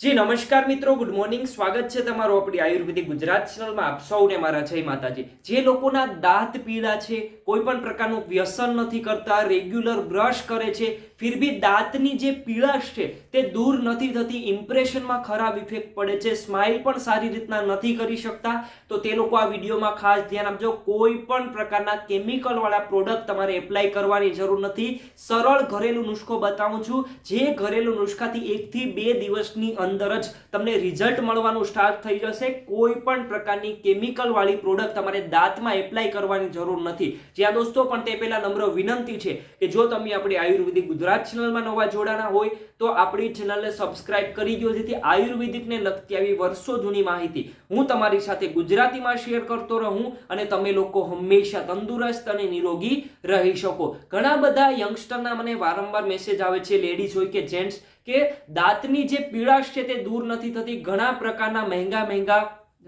જી, નમસ્કાર મિત્રો. Good morning સ્વાગત છે તમારું આપણી આયુર્વેદિક ગુજરાત ચેનલમાં આપ સૌને મારા જય માતાજી. જે લોકોના દાંત પીળા છે, કોઈ પણ પ્રકારનું વ્યસન નથી કરતા રેગ્યુલર બ્રશ કરે છે, ફિર બી દાંતની જે પીળાશ છે, તે દૂર નથી થતી ઇમ્પ્રેશનમાં ખરાબ ઇફેક્ટ પડે છે સ્માઇલ પણ સારી રીતના નથી કરી શકતા. તો તે લોકો આ વિડીયોમાં ખાસ ધ્યાન આપજો. કોઈ પણ પ્રકારના કેમિકલ વાળા પ્રોડક્ટ તમારે એપ્લાય કરવાની જરૂર નથી. સરળ ઘરેલું નુસ્ખો બતાવું છું. જે ઘરેલું નુસ્ખાથી એકથી બે દિવસની અંદર જ તમને રિઝલ્ટ મળવાનું સ્ટાર્ટ થઈ જશે. કોઈ પણ પ્રકારની કેમિકલ વાળી પ્રોડક્ટ તમારે દાંતમાં એપ્લાય કરવાની જરૂર નથી. જ્યાં દોસ્તો પણ તે પહેલા નમ્ર વિનંતી છે કે જો તમે આપણી આયુર્વેદિક ગુજરાત ચેનલમાં નવા જોડાના હોય, તો આપણી ચેનલને સબસ્ક્રાઇબ કરી દો જેથી આયુર્વેદિકને લગતી આવી વર્ષો જૂની માહિતી હું તમારી સાથે ગુજરાતીમાં શેર કરતો રહું અને તમે લોકો હંમેશા તંદુરસ્ત અને નિરોગી રહી શકો. ઘણા બધા યંગસ્ટરના મને વારંવાર મેસેજ આવે છે લેડીઝ હોય કે જેન્ટ્સ કે દાંતની જે પીળાશ છે તે દૂર નથી થતી. ઘણા પ્રકારના મહેંગા મહેંગા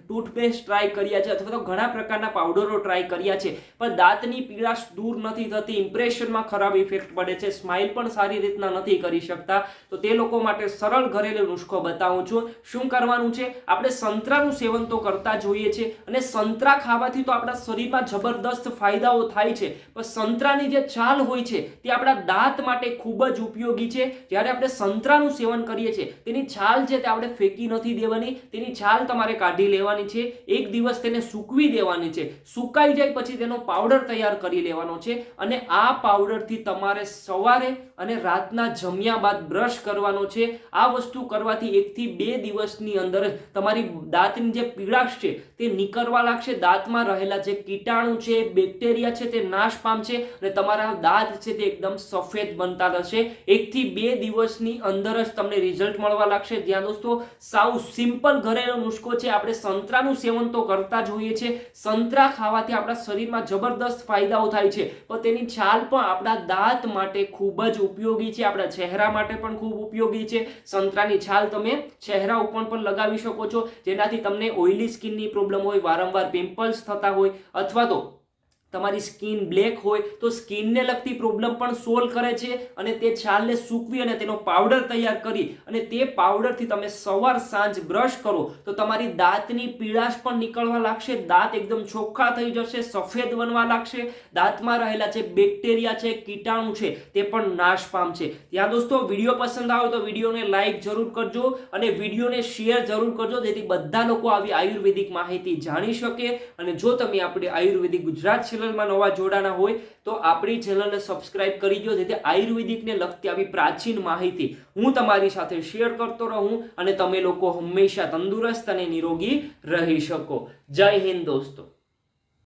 ટૂથપેસ્ટ ટ્રાય કર્યા છે અથવા તો ઘણા પ્રકારના પાવડરો ટ્રાય કર્યા છે. પણ દાંતની પીળાશ દૂર નથી થતી ઇમ્પ્રેશનમાં ખરાબ ઇફેક્ટ પડે છે. સ્માઇલ પણ સારી રીતના નથી કરી શકતા. તો તે લોકો માટે સરળ ઘરેલું નુસ્ખો બતાવું છું. શું કરવાનું છે? આપણે સંતરાનું સેવન તો કરતા જોઈએ છે અને સંતરા ખાવાથી તો આપણા શરીરમાં જબરદસ્ત ફાયદાઓ થાય છે. પણ સંતરાની જે છાલ હોય છે, તે આપણા દાંત માટે ખૂબ જ ઉપયોગી છે. જ્યારે આપણે સંતરાનું સેવન કરીએ છીએ, તેની છાલ છે તે આપણે ફેંકી નથી દેવાની. તેની છાલ તમારે કાઢી લેવાની છે, એક દિવસ તેને સૂકવી દેવાની છે. સુકાઈ જાય પછી તેનો પાવડર તૈયાર કરી લેવાનો છે અને આ પાવડરથી તમારે સવારે અને રાતના જમ્યા બાદ બ્રશ કરવાનો છે. આ વસ્તુ કરવાથી એકથી બે દિવસની અંદર તમારી દાંતની જે પીડાશ છે તે નીકળવા લાગશે. દાંતમાં રહેલા જે કીટાણુ છે બેક્ટેરિયા છે તે નાશ પામશે અને તમારા દાંત છે તે એકદમ સફેદ બનતા રહેશે એકથી બે દિવસની અંદર જ તમને રિઝલ્ટ મળવા લાગશે. જ્યાં દોસ્તો, સાવ સિમ્પલ ઘરેલું નુસ્ખો છે. આપણે સંતરાનું સેવન તો કરતા જ હોઈએ છીએ. સંતરા ખાવાથી આપણા શરીરમાં જબરદસ્ત ફાયદાઓ થાય છે. પણ તેની છાલ પણ આપણા દાંત માટે ખૂબ જ ઉપયોગી છે. આપણા ચહેરા માટે પણ ખૂબ ઉપયોગી છે. સંતરાની છાલ તમે ચહેરા ઉપર પણ લગાવી શકો છો. જેનાથી તમને ઓઇલી સ્કિનની પ્રોબ્લેમ હોય, વારંવાર પિમ્પલ્સ થતા હોય અથવા તો તમારી સ્કિન બ્લેક હોય તો સ્કિનને લગતી પ્રોબ્લેમ પણ સોલ્વ કરે છે અને તે છાલને સૂકવી અને તેનો પાવડર તૈયાર કરી અને તે પાવડરથી તમે સવાર સાંજ બ્રશ કરો તો તમારી દાંતની પીળાશ પણ નીકળવા લાગશે. દાંત એકદમ ચોખ્ખા થઈ જશે, સફેદ બનવા લાગશે. દાંતમાં રહેલા જે બેક્ટેરિયા છે, કીટાણુ છે, તે પણ નાશ પામશે ત્યાં દોસ્તો, વીડિયો પસંદ આવે તો વિડીયોને લાઇક જરૂર કરજો અને વિડીયોને શેર જરૂર કરજો જેથી બધા લોકો આવી આયુર્વેદિક માહિતી જાણી શકે અને જો તમે આપણે આયુર્વેદિક ગુજરાત ચેનલમાં નવા જોડાણા હોય તો આપણી ચેનલને સબસ્ક્રાઇબ કરી દો જેથી આયુર્વેદિકને લગતી આવી પ્રાચીન માહિતી હું તમારી સાથે શેર કરતો રહું અને તમે લોકો હંમેશા તંદુરસ્ત અને નિરોગી રહી શકો. જય હિન્દ દોસ્તો.